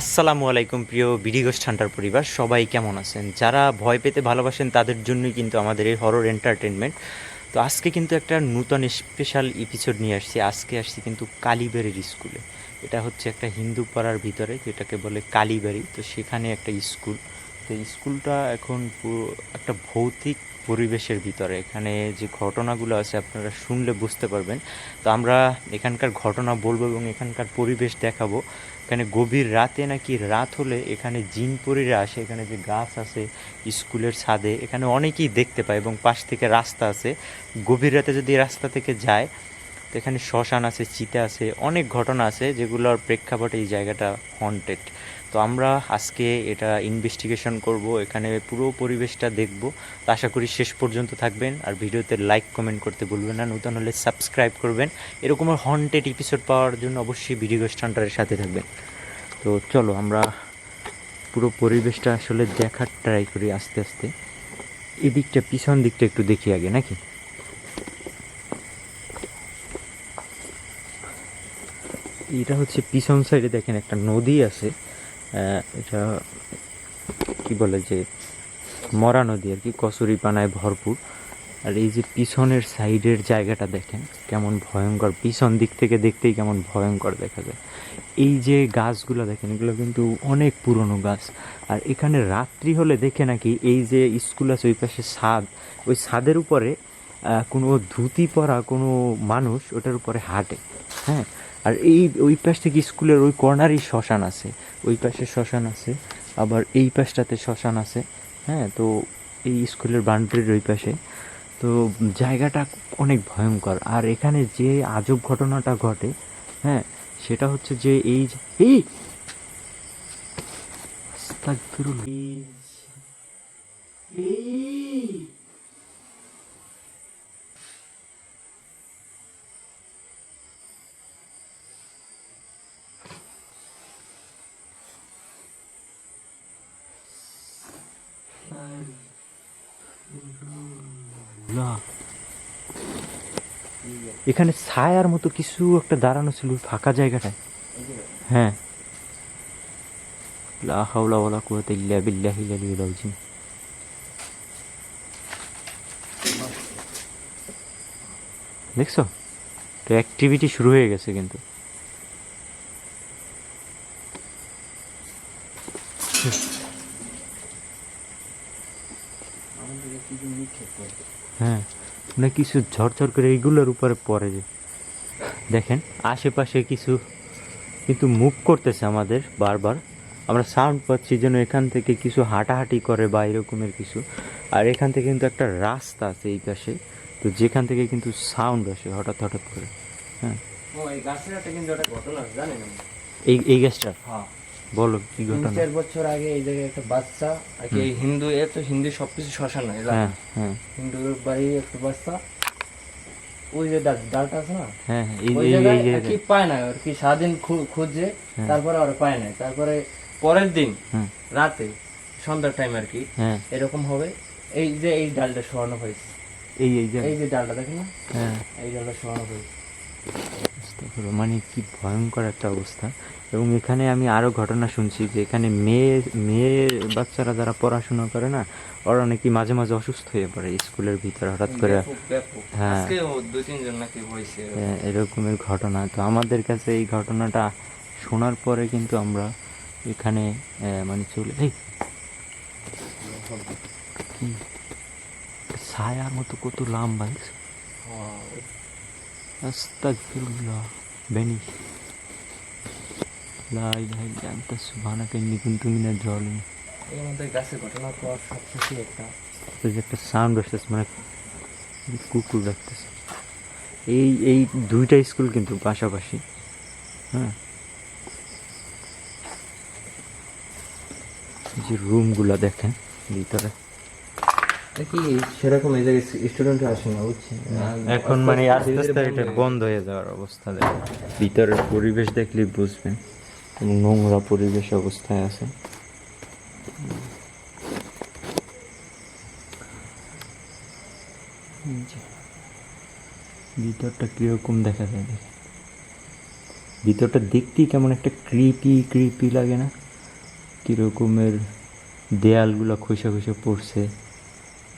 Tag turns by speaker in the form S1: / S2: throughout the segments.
S1: আসসালামু আলাইকুম প্রিয় বিডি গোষ্ঠ হান্টার পরিবার, সবাই কেমন আছেন? যারা ভয় পেতে ভালোবাসেন তাদের জন্যই কিন্তু আমাদের এই হরর এন্টারটেনমেন্ট তো আজকে কিন্তু একটা নূতন স্পেশাল এপিসোড নিয়ে আসছি। আজকে আসছি কিন্তু কালীবাড়ির স্কুলে এটা হচ্ছে একটা হিন্দু পাড়ার ভিতরে, যেটাকে বলে কালীবাড়ি। তো সেখানে একটা স্কুল তো স্কুলটা এখন একটা ভৌতিক পরিবেশের ভিতরে। এখানে যে ঘটনাগুলো আছে আপনারা শুনলে বুঝতে পারবেন। তো আমরা এখানকার ঘটনা বলব এবং এখানকার পরিবেশ দেখাবো। এখানে গভীর রাতে নাকি রাত হলে এখানে জিন জিনপরিরা আসে, এখানে যে গাছ আছে স্কুলের ছাদে, এখানে অনেকেই দেখতে পায় এবং পাশ থেকে রাস্তা আছে। গভীর রাতে যদি রাস্তা থেকে যায়, তো এখানে শ্মশান আছে, চিতা আছে, অনেক ঘটনা আছে যেগুলোর প্রেক্ষাপটে এই জায়গাটা হন্টেড তো আমরা আজকে এটা ইনভেস্টিগেশন করব, এখানে পুরো পরিবেশটা দেখব। তো আশা করি শেষ পর্যন্ত থাকবেন, আর ভিডিওতে লাইক কমেন্ট করতে ভুলবেন না, নতুন হলে সাবস্ক্রাইব করবেন। এরকম হন্টেড এপিসোড পাওয়ার জন্য অবশ্যই ভিডিও স্ট্যান্ডারের সাথে থাকবেন। তো চলো আমরা পুরো পরিবেশটা আসলে দেখার ট্রাই করি আস্তে আস্তে। এদিকটা, পিছন দিকটা একটু দেখি আগে, নাকি? এটা হচ্ছে পিছন সাইডে দেখেন একটা নদী আছে। এটা কি বলে যে মরা নদী আর কি, কচুরি পানায় ভরপুর। আর এই যে পিছনের সাইডের জায়গাটা দেখেন, কেমন ভয়ঙ্কর। পিছন দিক থেকে দেখতেই কেমন ভয়ঙ্কর দেখা যায়। এই যে গাছগুলো দেখেন, এগুলো কিন্তু অনেক পুরনো গাছ। আর এখানে রাত্রি হলে দেখে নাকি এই যে স্কুল আছে, ওই পাশে ছাদ, ওই ছাদের উপরে কোনো ধুতি পরা কোনো মানুষ ওটার উপরে হাঁটে। হ্যাঁ আর এই, ওই পাশ থেকে স্কুলের ওই কর্নারই শ্মশান আছে? ওই পাশে শ্মশান আছে, আবার এই পাশটাতে শ্মশান আছে হ্যাঁ? তো এই স্কুলের বাউন্ডারির ওই পাশে। তো জায়গাটা অনেক ভয়ঙ্কর। আর এখানে যে আজব ঘটনাটা ঘটে হ্যাঁ? সেটা হচ্ছে যে এই। এই না এখানে ছায়ার মতো কিছু একটা দাঁড়ানো ছিল, ফাঁকা জায়গাটায়। হ্যাঁ। ইল্লা দেখছ? তো অ্যাক্টিভিটি শুরু হয়ে গেছে কিন্তু। হ্যাঁ। মানে কিছু ঝরঝর করে এইগুলোর উপরে পড়ে যে। দেখেন আশেপাশে কিছু কিন্তু মুভ করতেছে আমাদের বারবার। আমরা সাউন্ড পাচ্ছি যেন এখান থেকে কিছু হাঁটাহাঁটি করে বা এরকমের কিছু। আর এখান থেকে কিন্তু একটা রাস্তা আছে এই পাশে। তো যেখান থেকে কিন্তু সাউন্ড আসে হঠাৎ হঠাৎ করে। হ্যাঁ।
S2: এই গাছের একটা কিন্তু একটা ঘটনা জানেন
S1: এই এই গ্যাসটা
S2: হ্যাঁ।
S1: বলো কি ঘটনা?
S2: চার বছর আগে এই জায়গায় একটা বাচ্চা আর কি হিন্দু এ তো হিন্দু সবকিছু শ্মশান হয়
S1: হ্যাঁ।
S2: হিন্দুর বাড়ি একটা বাচ্চা ওই যে ডাল- ডালটা আছে না?
S1: হ্যাঁ হ্যাঁ,
S2: ওই জায়গায় কি পায় না আর কি সারাদিন খুঁজে
S1: হ্যাঁ।
S2: তারপরে আর পায় না। তারপরে পরের দিন রাতে সন্ধ্যার টাইম আর কি এরকম হবে। এই যে এই ডালটা শোয়ানো হয়েছে।
S1: এই এই যে
S2: এই যে ডালটা দেখেন না?
S1: হ্যাঁ।
S2: এই ডালটা শোয়ানো হয়েছে।
S1: মানে কি ভয়ঙ্কর একটা অবস্থা। এবং এখানে আমি আরও ঘটনা শুনছি যে এখানে মেয়ে মেয়ে বাচ্চারা যারা পড়াশোনা করে না ওরা নাকি মাঝে মাঝে অসুস্থ হয়ে পড়ে স্কুলের ভিতরে হঠাৎ করে। হ্যাঁ। হ্যাঁ, এরকমের ঘটনা তো আমাদের কাছে এই ঘটনাটা শোনার পরে কিন্তু আমরা এখানে মানে চলে এই? ছায়ার মতো কত লম্বা দেখছ?
S2: একটা।
S1: সাউন্ড আসতেছে মানে কুকুর ডাকতেছে। এই এই দুইটা স্কুল কিন্তু পাশাপাশি হ্যাঁ? যে রুমগুলো দেখেন ভিতরে।
S2: কি সেরকম জায়গায় স্টুডেন্ট আসে না বুঝছেন?
S1: এখন মানে আস্তে আস্তে এটা বন্ধ হয়ে যাওয়ার অবস্থা দেখেন। ভিতরের পরিবেশ দেখলেই বুঝবেন। নোংরা পরিবেশ অবস্থায় আছে। ভিতরটা কীরকম দেখা যায় দেখেন ভিতরটা দেখতেই কেমন একটা ক্রিপি ক্রিপি লাগে না? কীরকমের দেয়ালগুলো খসে খসে পড়ছে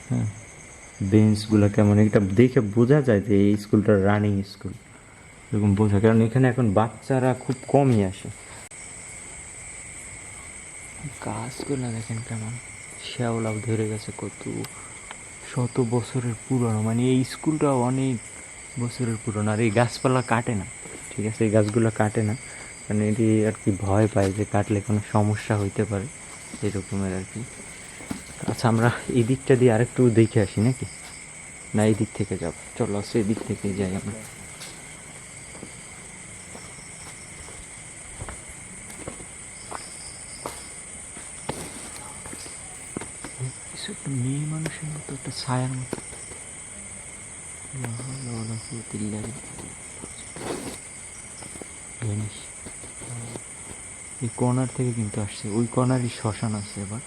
S1: হ্যাঁ? বেঞ্চগুলো কেমন? এটা দেখে বোঝা যায় যে এই স্কুলটা রানিং স্কুল এরকম বোঝা কারণ এখানে এখন বাচ্চারা খুব কমই আসে। গাছগুলো দেখেন কেমন। শ্যাওলাও ধরে গেছে কত। শত বছরের পুরনো মানে এই স্কুলটা অনেক বছরের পুরনো, আর এই গাছপালা কাটে না। ঠিক আছে, এই গাছগুলো কাটে না। মানে এটি আর কি ভয় পায় যে কাটলে কোনো সমস্যা হইতে পারে, এরকমের আর কি। আচ্ছা আমরা এই দিকটা দিয়ে আরেকটু দেখে আসি নাকি? না, এই দিক থেকে যাব। চলো, সেই দিক থেকে যাই আমরা কিছু একটা একটা ছায়ার মতো। জানিস। এই কর্নার থেকে কিন্তু আসছে। ওই কর্নারই শ্মশান আছে এবার।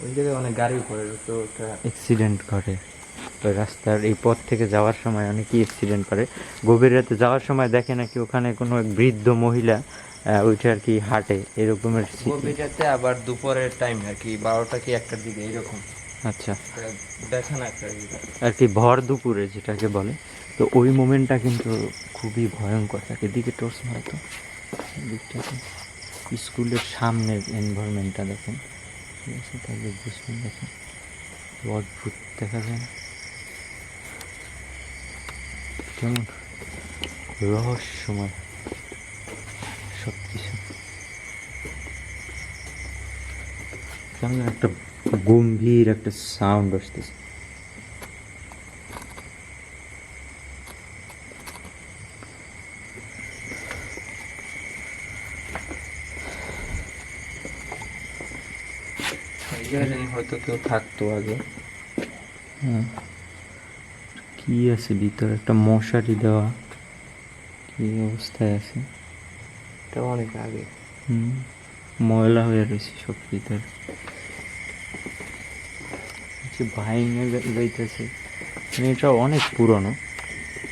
S2: ওই জায়গায় অনেক গাড়ি পড়ে তো
S1: অ্যাক্সিডেন্ট ঘটে। রাস্তার এই পথ থেকে যাওয়ার সময় অনেকেই অ্যাক্সিডেন্ট করে। গভীর রাতে যাওয়ার সময় দেখে নাকি ওখানে কোনো এক বৃদ্ধ মহিলা ওইটা আর কি হাঁটে এরকমের।
S2: গভীরাতে আবার দুপুরের টাইম আর কি বারোটা কি একটার দিকে এরকম।
S1: আচ্ছা।
S2: দেখা না একটা
S1: আর কি ভর দুপুরে যেটাকে বলে তো ওই মোমেন্টটা কিন্তু খুবই ভয়ঙ্কর। থাকে দিকে টোর্স হয়তো দিকটাতে স্কুলের সামনের এনভায়রনমেন্টটা দেখেন। ঠিক আছে তাহলে বুঝবেন দেখেন। অদ্ভুত দেখা যায় কেমন? রহস্যময়। সব কিছু কেমন একটা গম্ভীর একটা সাউন্ড আসতেছে।
S2: হয়তো কেউ থাকতো আগে।
S1: হ্যাঁ। কি আছে ভিতরে? একটা মশারি দেওয়া। কি অবস্থায় আছে?
S2: এটা অনেক আগে।
S1: হুম ময়লা হয়ে রয়েছে সব ভিতরে। ভাইঙে যাইতেছে। মানে এটা অনেক পুরনো।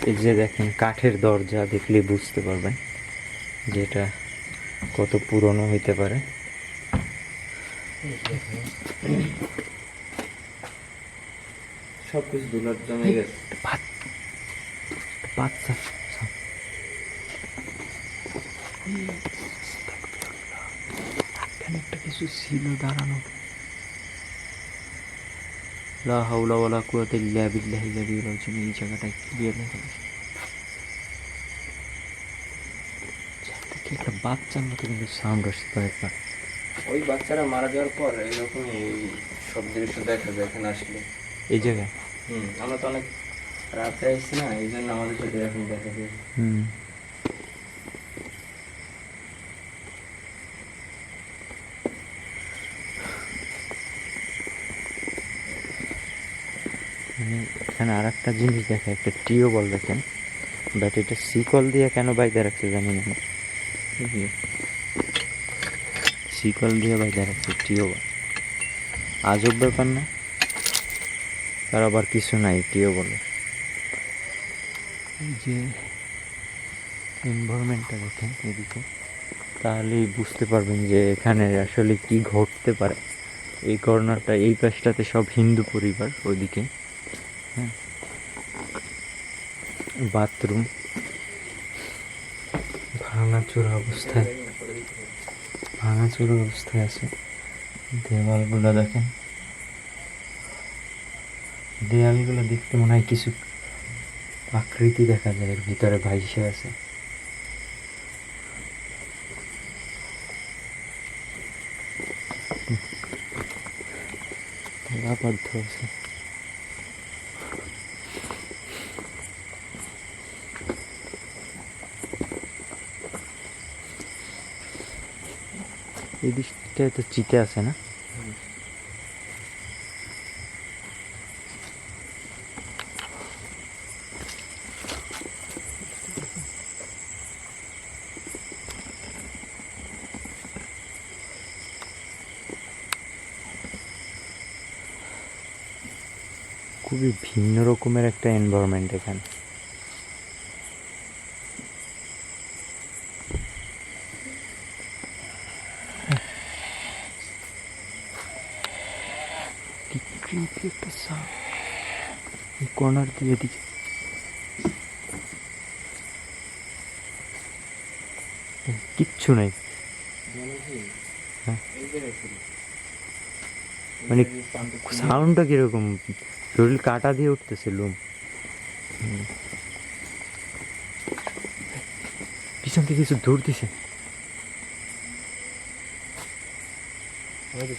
S1: এই যে দেখেন কাঠের দরজা দেখলে বুঝতে পারবেন যে এটা কত পুরনো হইতে পারে।
S2: সব কিছু দুলার জমে গেছে
S1: বাচ্চা এখানে একটা কিছু ছিল দাঁড়ানো। লা হাওলা ওয়ালা কুওয়াতা ইল্লা বিল্লাহিল আলিয়্যিল আযীম। এই জায়গাটায় ক্লিয়ার কি একটা বাচ্চার মতো কিন্তু সাউন্ড আসছে কয়েকবার।
S2: ওই বাচ্চারা মারা যাওয়ার পর এরকমই এই সব দৃশ্য দেখা যায় এখানে আসলে।
S1: এই জায়গায়?
S2: হুম আমরা তো অনেক রাতে আসছি না এই জন্য আমাদের সাথে এখন দেখা যায়।
S1: হুম মানে এখানে আর একটা জিনিস দেখে একটা টিও বল দেখেন। বাট এটা সিকল দিয়ে কেন বাইদা রাখছে জানি না? শিকল দিয়ে বাইদা রাখছে টিও বল। আজব ব্যাপার না? তার আবার কিছু নাই টিও বলে। যে এনভায়রনমেন্টটা দেখেন এদিকে। তাহলেই বুঝতে পারবেন যে এখানে আসলে কি ঘটতে পারে। এই কর্নারটা এই পাশটাতে সব হিন্দু পরিবার ওইদিকে। হ্যাঁ। বাথরুম। ভাঙাচোরা অবস্থায়। ভাঙাচোরা অবস্থায় আছে। দেওয়ালগুলো দেখেন। দেয়ালগুলো দেখতে মনে হয় কিছু আকৃতি দেখা যায়। এর ভিতরে ভাইসে আছে। আছে। এই দিকটায় তো চিতে আছে না? খুবই ভিন্ন রকমের একটা এনভায়রনমেন্ট এখানে। কি একটা। এই কর্নার দিয়ে দিকে কিচ্ছু নাই হ্যাঁ। মানে সাউন্ডটা কীরকম শরীর কাটা দিয়ে উঠতেছে, লোম। পিছন থেকে কিছু দৌড় দিছে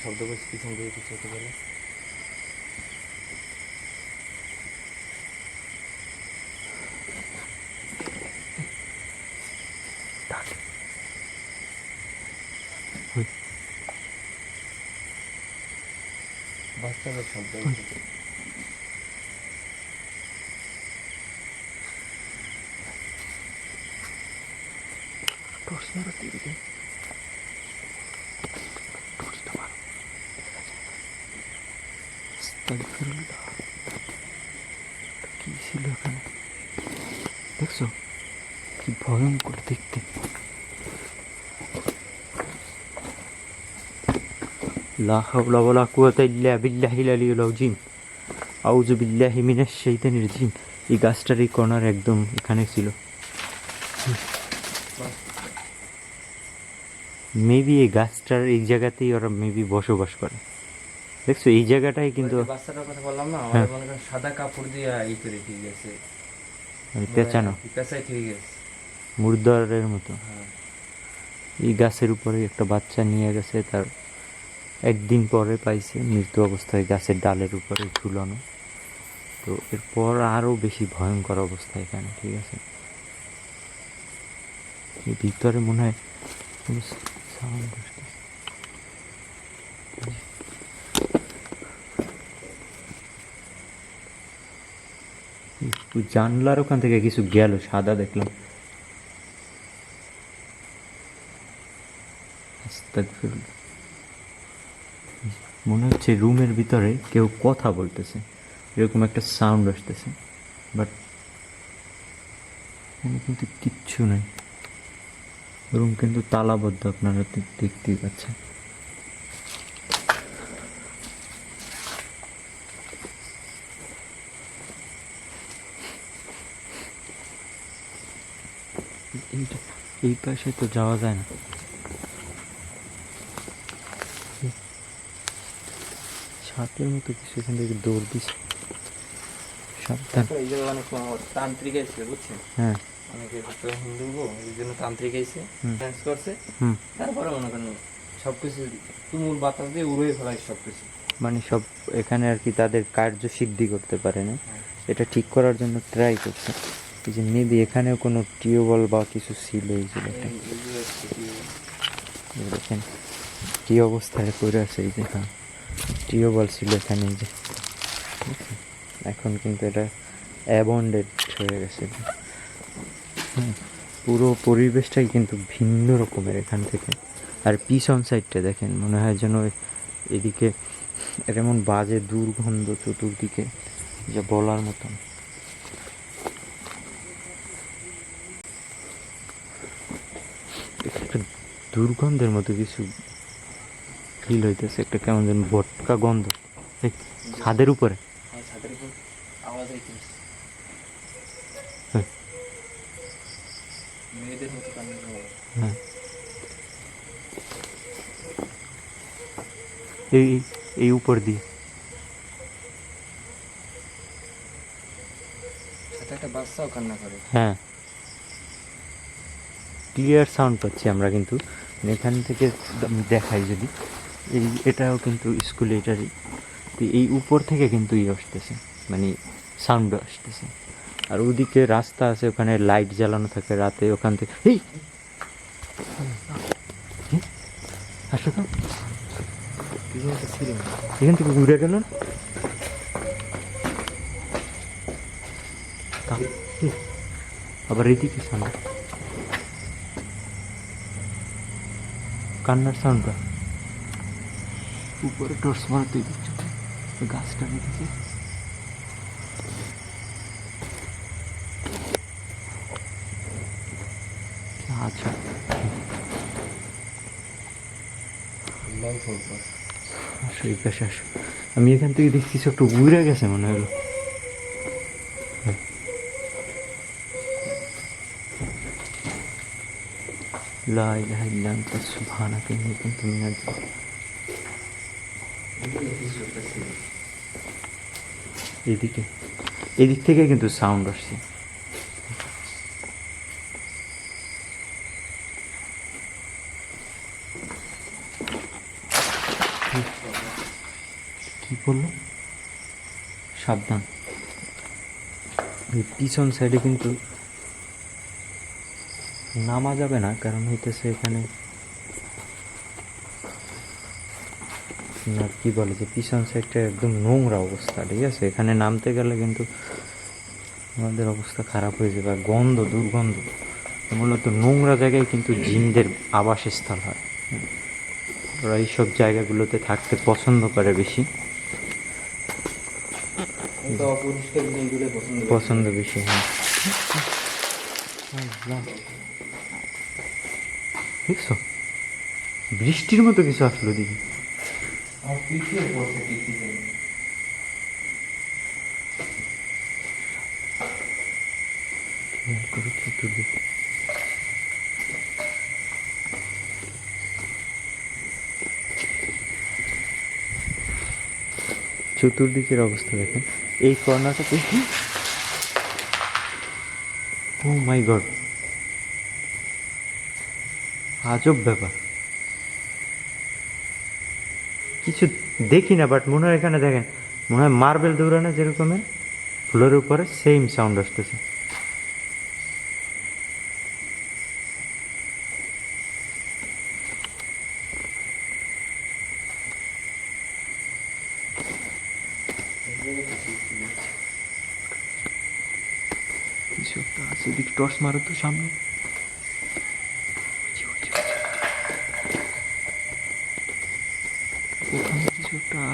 S2: শব্দ করছি পিছন দিয়ে কিছু হতে পারে বাচ্চাদের শব্দ
S1: ওই। টর্চ মারো দিকে টর্চটা মারো আস্তাগফিরুল্লাহ। এটা কি ছিল এখানে দেখছ কি ভয়ঙ্কর দেখতে লা হাওলা ওয়ালা কুওয়াতা ইল্লা বিল্লাহিল আলিয়্যিল আযীম আউযু বিল্লাহি মিনাশ শাইতানির রাজিম এই গাছটার এই কর্নার একদম এখানে ছিল। মেবি এই গাছটার এই জায়গাতেই ওরা মেবি বসবাস করে। দেখছ এই জায়গাটাই কিন্তু
S2: বাচ্চাটার কথা বললাম না
S1: হ্যাঁ।
S2: মনে করেন সাদা কাপড় দিয়ে ই করে ঠিক আছে।
S1: মানে পেঁচানো।
S2: পেঁচাই ঠিক গেছে
S1: মুর্দারের মতো।
S2: হ্যাঁ।
S1: এই গাছের উপরে একটা বাচ্চা নিয়ে গেছে তার একদিন পরে পাইছে মৃত্যু অবস্থায় গাছের ডালের উপরে ঝুলানো। তো এরপর আরও বেশি ভয়ঙ্কর অবস্থা এখানে, ঠিক আছে? ভিতরে মনে হয় সাউন্ড জানলার ওখান থেকে কিছু গেল, সাদা দেখলাম। আস্তাগফিরুল্লাহ। মনে হচ্ছে রুমের ভিতরে কেউ কথা বলতেছে। এরকম একটা সাউন্ড আসতেছে। বাট এখানে কিন্তু কিচ্ছু নেই। রুম কিন্তু তালাবদ্ধ আপনারা দেখতেই পাচ্ছেন। এই পাশে তো যাওয়া যায় না। সাপের মতো কিছু এখান থেকে দৌড় দিছে? সাবধান।
S2: এই জায়গায় অনেক তান্ত্রিক বুঝছেন?
S1: হ্যাঁ।
S2: অনেকে হিন্দু গো এই জন্য তান্ত্রিক এসে ডান্স করছে। তারপরে মনে করেন সবকিছু তুমুল বাতাস দিয়ে উড়ে ফেলায় সবকিছু।
S1: মানে সব এখানে আর কি তাদের কার্য সিদ্ধি করতে পারে না।
S2: হ্যাঁ।
S1: এটা ঠিক করার জন্য ট্রাই করছে। এই যে মেবি এখানেও কোনো টিউবওয়েল বা কিছু ছিল এই যে দেখেন
S2: কি-
S1: অবস্থায় পড়ে আছে এই যে। হ্যাঁ টিউবওয়েল ছিল এখানে যে। এখন কিন্তু এটা অ্যাবন্ডেড হয়ে গেছে। পুরো পরিবেশটাই কিন্তু ভিন্ন রকমের এখান থেকে। আর পিছন সাইডটা দেখেন, মনে হয় যেন এদিকে এমন বাজে দুর্গন্ধ চতুর্দিকে, যা বলার মতন। দুর্গন্ধের মতো কিছু ফিল হইতেছে একটা কেমন যেন ভটকা গন্ধ। ছাদের উপরে। হ্যাঁ।
S2: করে।
S1: হ্যাঁ। এই এই উপর দিয়ে।
S2: করে।
S1: হ্যাঁ। ক্লিয়ার সাউন্ড পাচ্ছি আমরা কিন্তু। এখান থেকে দেখাই যদি। এই এটাও কিন্তু স্কুল এটারই তো এই উপর থেকে কিন্তু ই আসতেছে মানে সাউন্ড আসতেছে। আর ওদিকে রাস্তা আছে, ওখানে লাইট জ্বালানো থাকে রাতে, ওখান থেকে এই আসো তো। এখান থেকে ঘুরে গেল আবার এদিকে সাউন্ড কান্নার সাউন্ডটা উপরে টর্চ মারতে বৃষ্টিতে গাছটা নিতেছে আচ্ছা। আমি এখান থেকে দেখছি একটু উড়ে গেছে মনে হলো। লাই লাই লাই أنت سبحانك إني তুমি من এদিকে। এদিক থেকে কিন্তু সাউন্ড আসছে। কি বলল? সাবধান। পিছন সাইডে কিন্তু নামা যাবে না, কারণ হইতেছে এখানে আপনার কি বলে যে পিছন সাইডটা একদম নোংরা অবস্থা ঠিক আছে? এখানে নামতে গেলে কিন্তু আমাদের অবস্থা খারাপ হয়ে যাবে আর গন্ধ দুর্গন্ধ। মূলত নোংরা জায়গায় কিন্তু জিনদের আবাসস্থল হয়। ওরা এইসব জায়গাগুলোতে থাকতে পছন্দ করে বেশি।
S2: পছন্দ
S1: বেশি হ্যাঁ। দেখছ? বৃষ্টির মতো কিছু আসলো দিদি
S2: টিকটিকি
S1: খেয়াল করো চতুর্দিকে চতুর্দিকের অবস্থা দেখেন। এই কর্নারটা দেখি ও মাই গড আজব ব্যাপার। কিছু দেখি না বাট মনে হয় এখানে দেখেন, মনে হয় মার্বেল দৌড়ানো যেরকমের ফ্লোরের উপরে সেম সাউন্ড আসতেছে। কিছু একটা আছে, এদিকে টর্চ মারো তো সামনে।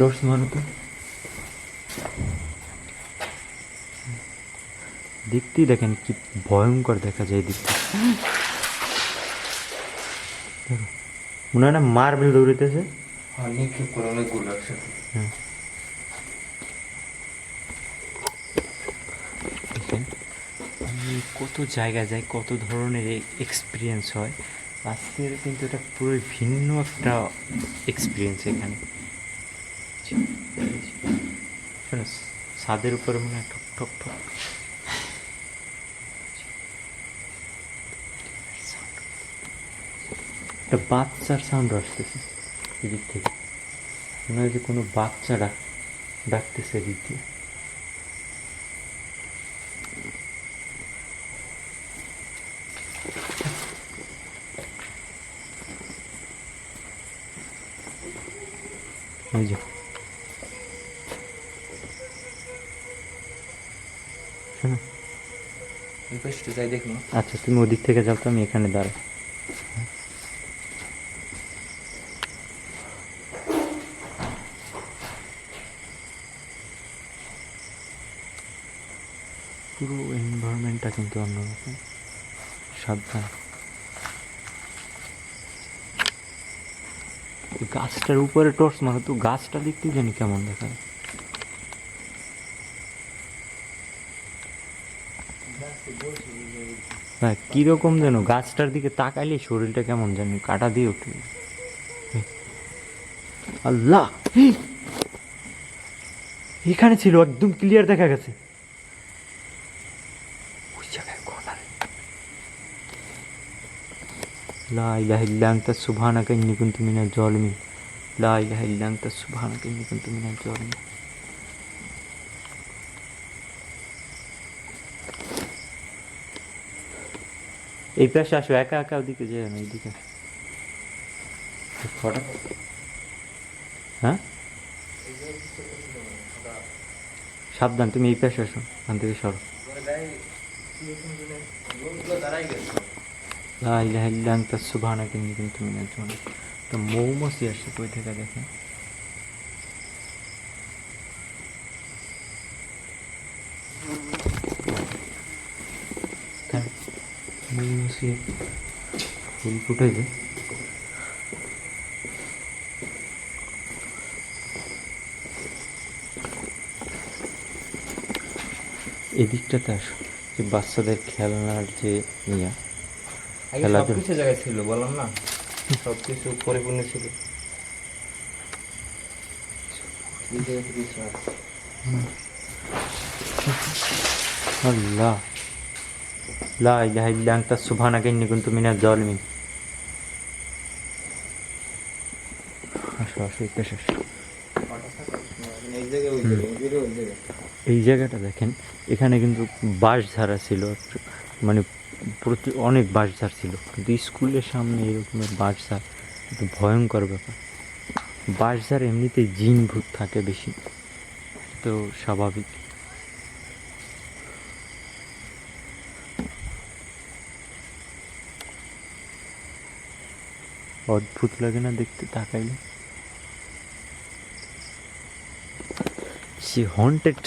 S1: টর্চ মারো তো। দেখতেই দেখেন কি ভয়ঙ্কর দেখা যায় এদিকটা দেখো, মনে হয় না মার্বেল দৌড়িতেছে
S2: হ্যাঁ
S1: হ্যাঁ। কত জায়গায় যাই কত ধরনের এক্সপিরিয়েন্স হয়। আজকের কিন্তু এটা পুরো ভিন্ন একটা এক্সপিরিয়েন্স এখানে। ছাদের উপরে মনে হয় ঠক ঠক একটা বাচ্চার সাউন্ড আসতেছে এদিক থেকে। মনে হয় যে কোনো বাচ্চা ডাক ডাকতেছে এদিক দিয়ে। ওই যে আচ্ছা তুমি ওদিক থেকে যাও তো, আমি এখানে দাঁড়াই। পুরো এনভায়রনমেন্টটা কিন্তু অন্যরকম। সাবধান। গাছটার উপরে টর্চ মারো তো, গাছটা দেখতেই জানি কেমন দেখায়। হ্যাঁ কীরকম যেন গাছটার দিকে তাকাইলে শরীরটা কেমন যেন কাটা দিয়ে উঠে। আল্লাহ! এখানে ছিল একদম ক্লিয়ার দেখা গেছে। লা ইলাহা ইল্লা আনতা সুবহানাকা ইন্নী কুনতু মিনাজ জালিমিন। লা ইলাহা ইল্লা আনতা সুবহানাকা ইন্নী কুনতু মিনাজ জালিমিন। এই পাশে আসো একা একা ওদিকে যে না এইদিকে হঠাৎ হ্যাঁ সাবধান তুমি এই পাশে আসো ওখান থেকে সরো লা ইলাহা ইল্লা আনতা সুবহানাকা ইন্নী কুনতু মিনাজ জালিমিন তো মৌমাছি আসছে কই থেকে দেখেন হ্যাঁ মৌমাছি ফুল ফুটাইবে এদিকটাতে আসো। যে বাচ্চাদের খেলনার যে ইয়া খেলাধুলা।
S2: সবকিছু জায়গায় ছিল বললাম না? সবকিছু পরিপূর্ণ ছিল। কিছু।
S1: আল্লাহ। লা ইলাহা ইল্লা আনতা সুবহানাকা ইন্নী কুনতু মিনাজ জালিমিন আসো আসো এই জায়গাটা দেখেন এখানে কিন্তু বাঁশঝাড়া ছিল মানে প্রতি অনেক বাঁশঝাড় ছিল। কিন্তু স্কুলের সামনে এরকমের বাঁশঝাড় একটু ভয়ঙ্কর ব্যাপার। বাঁশঝাড় এমনিতেই জিন ভূত থাকে বেশি তো স্বাভাবিক। অদ্ভুত লাগে না দেখতে, তাকাইলে। সে হন্টেড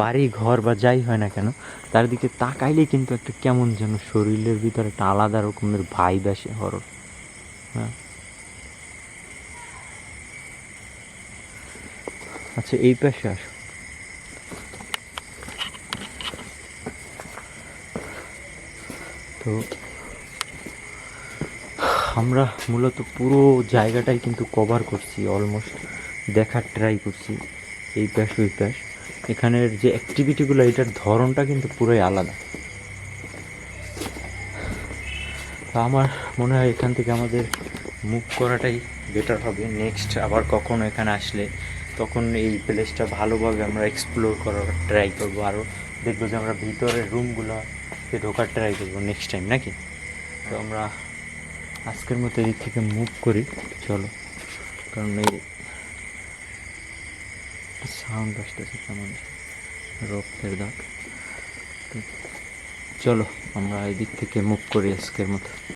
S1: বাড়ি, ঘর বা যাই হয় না কেন, তার দিকে তাকাইলে কিন্তু একটা কেমন যেন শরীরের ভিতরে একটা আলাদা রকমের ভাইব আসে হরর হ্যাঁ। আচ্ছা এই পাশে আসো। তো আমরা মূলত পুরো জায়গাটাই কিন্তু কভার করছি অলমোস্ট দেখার ট্রাই করছি, এই প্যাশ ওই প্যাশ এখানের যে অ্যাক্টিভিটিগুলো এটার ধরনটা কিন্তু পুরোই আলাদা। তো আমার মনে হয় এখান থেকে আমাদের মুভ করাটাই বেটার হবে। নেক্সট আবার কখনো এখানে আসলে তখন এই প্লেসটা ভালোভাবে আমরা এক্সপ্লোর করার ট্রাই করব। আরও দেখব যে আমরা ভিতরের রুমগুলোতে ঢোকার ট্রাই করব নেক্সট টাইম নাকি? তো আমরা আজকের মতো এদিক থেকে মুভ করি, চলো। কারণ এই সাউন্ড আসতেছে কেমন রক্তের দাগ। চলো, আমরা এদিক থেকে মুভ করি আজকের মতো।